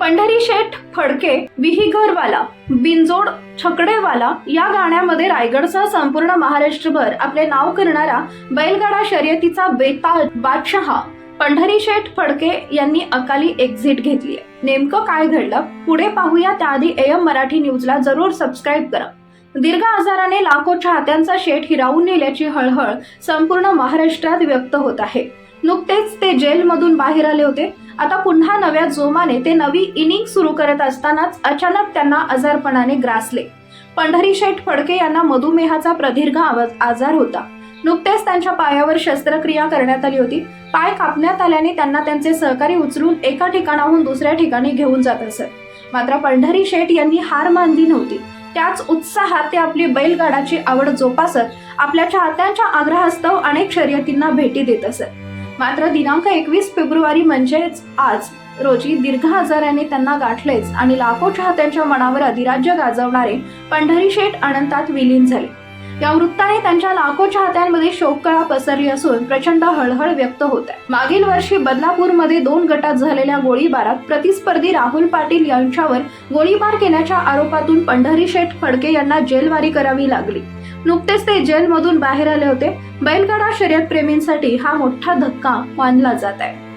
पंढरी शेठ फडके विहीघरवाला बिनजोड छकडेवाला या गाण्यामध्ये रायगडसह संपूर्ण महाराष्ट्रभर आपले नाव करणारा बैलगाडा शर्यतीचा बेताल बादशहा पंढरी शेठ फडके यांनी अकाली एक्झिट घेतली नेमकं काय घडलं? पुढे पाहूया. त्याआधी एम मराठी न्यूजला जरूर सबस्क्राईब करा. दीर्घ आजाराने लाखो चाहत्यांचा शेठ हिरावून नेल्याची हळहळ संपूर्ण महाराष्ट्रात व्यक्त होत आहे. नुकतेच ते जेलमधून बाहेर आले होते. आता पुन्हा नव्या जोमाने ते नवी इनिंग सुरू करत असतानाच अचानक त्यांना आजारपणाने ग्रासले. पंढरी शेठ फडके यांना मधुमेहाचा प्रदीर्घ आवाज आजार होता. नुकतेच त्यांच्या पायावर शस्त्रक्रिया करण्यात आली होती. पाय कापण्यात आल्याने त्यांना त्यांचे सहकारी उचलून एका ठिकाणाहून दुसऱ्या ठिकाणी घेऊन जात असत मात्र पंढरी शेठ यांनी हार मानली नव्हती. त्याच उत्साहात ते आपली बैलगाडाची आवड जोपासत आपल्या चाहत्यांच्या आग्रहास्तव अनेक शर्यतींना भेटी देत असत मात्र दिनांक एकवीस फेब्रुवारी म्हणजेच आज रोजी दीर्घ आजाराने त्यांना गाठलेच आणि लाखो चाहत्यांच्या मनावर अधिराज्य गाजवणारे पंढरी शेठ अनंतात विलीन झाले. या वृत्ताने त्यांच्या लाखो चाहत्यांमध्ये शोककळा पसरली असून प्रचंड हळहळ व्यक्त होत आहे. मागील वर्षी बदलापूरमध्ये दोन गटात झालेल्या गोळीबारात प्रतिस्पर्धी राहुल पाटील यांच्यावर गोळीबार केल्याच्या आरोपातून पंढरी शेठ फडके यांना जेलवारी करावी लागली. नुकतेच ते जेलमधून बाहेर आले होते. बैलगाडा शर्यत प्रेमींसाठी हा मोठा धक्का मानला जात आहे.